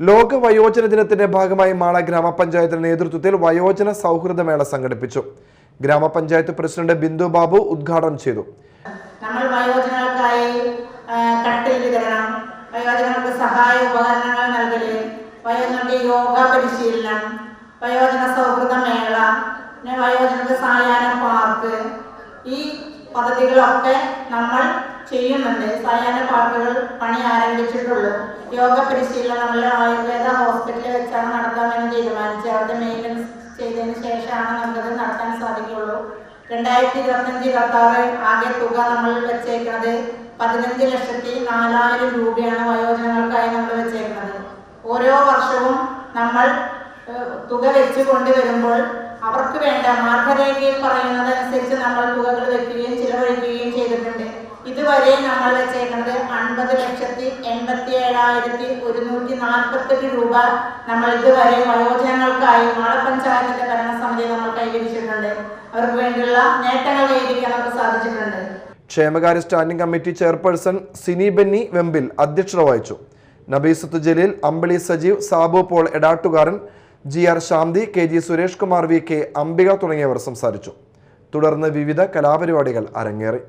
ലോക വയോജന ദിനത്തിന്റെ ഭാഗമായി മാള ഗ്രാമപഞ്ചായത്തിന്റെ നേതൃത്വത്തിൽ വയോജന സൗഹൃദ മേള സംഘടിപ്പിച്ചു. ഗ്രാമപഞ്ചായത്ത് പ്രസിഡന്റ് ബിന്ദു ബാബു ഉദ്ഘാടനം ചെയ്തു. നമ്മൾ വയോജനങ്ങൾക്കായി കട്ടിൽ വിതരണം വയോജനങ്ങൾക്ക് സഹായ ഉപകരണങ്ങൾ വയോജനങ്ങൾക്ക് യോഗ പരിശീലനം വയോജന സൗഹൃദ മേള വയോജനങ്ങൾക്ക് സായാഹ്ന പാർക്ക് ഈ പദ്ധതികളൊക്കെ നമ്മൾ ചെയ്യുന്നുണ്ട്. സായാഹ്ന പാർക്കുകൾ പണി ആരംഭിച്ചിട്ടുള്ളൂ. യോഗ പരിശീലനം നമ്മൾ ആയുർവേദ ഹോസ്പിറ്റലിൽ വെച്ചാണ് നടത്താമെന്ന് തീരുമാനിച്ച് അവിടെ മെയിന്റനൻസ് ചെയ്തതിന് ശേഷമാണ് നമുക്കത് നടത്താൻ സാധിക്കുള്ളൂ. രണ്ടായിരത്തി ഇരുപത്തഞ്ച് ഇരുപത്തി ആറ് ആകെ തുക നമ്മൾ വെച്ചേക്കുന്നത് പതിനഞ്ച് ലക്ഷത്തി നാലായിരം രൂപയാണ് വയോജനങ്ങൾക്കായി നമ്മൾ വെച്ചേക്കുന്നത്. ഓരോ വർഷവും നമ്മൾ തുക വെച്ച് കൊണ്ടുവരുമ്പോൾ അവർക്ക് വേണ്ട മാർഗരേഖയിൽ പറയുന്നതനുസരിച്ച് നമ്മൾ തുകകൾ വെക്കുകയും ഇതുവരെ നമ്മൾ വെച്ചേക്കുന്നത് അൻപത് ലക്ഷത്തി എൺപത്തി ഏഴായിരത്തി ഒരുന്നൂറ്റി നാൽപ്പത്തെട്ട് രൂപ നമ്മൾ ഇതുവരെ വയോജനങ്ങൾക്കായി മാളപ്പഞ്ചായത്തിന്റെ ഭരണസമിതി നമ്മൾ കൈവരിച്ചിട്ടുണ്ട്. അവർക്ക് വേണ്ടിയുള്ള നേട്ടങ്ങൾ കൈവരിക്കാൻ നമുക്ക് സാധിച്ചിട്ടുണ്ട്. ക്ഷേമകാര്യ standing committee chairperson Sini Benny Vempil അധ്യക്ഷത വഹിച്ചു. Nabeesath Jaleel Ambili Sajeev Sabu Paul Edattukaran G R Shanthi K G Suresh Kumar V K Ambika തുടങ്ങിയവർ സംസാരിച്ചു. തുടർന്ന് വിവിധ കലാപരിപാടികൾ അരങ്ങേറി.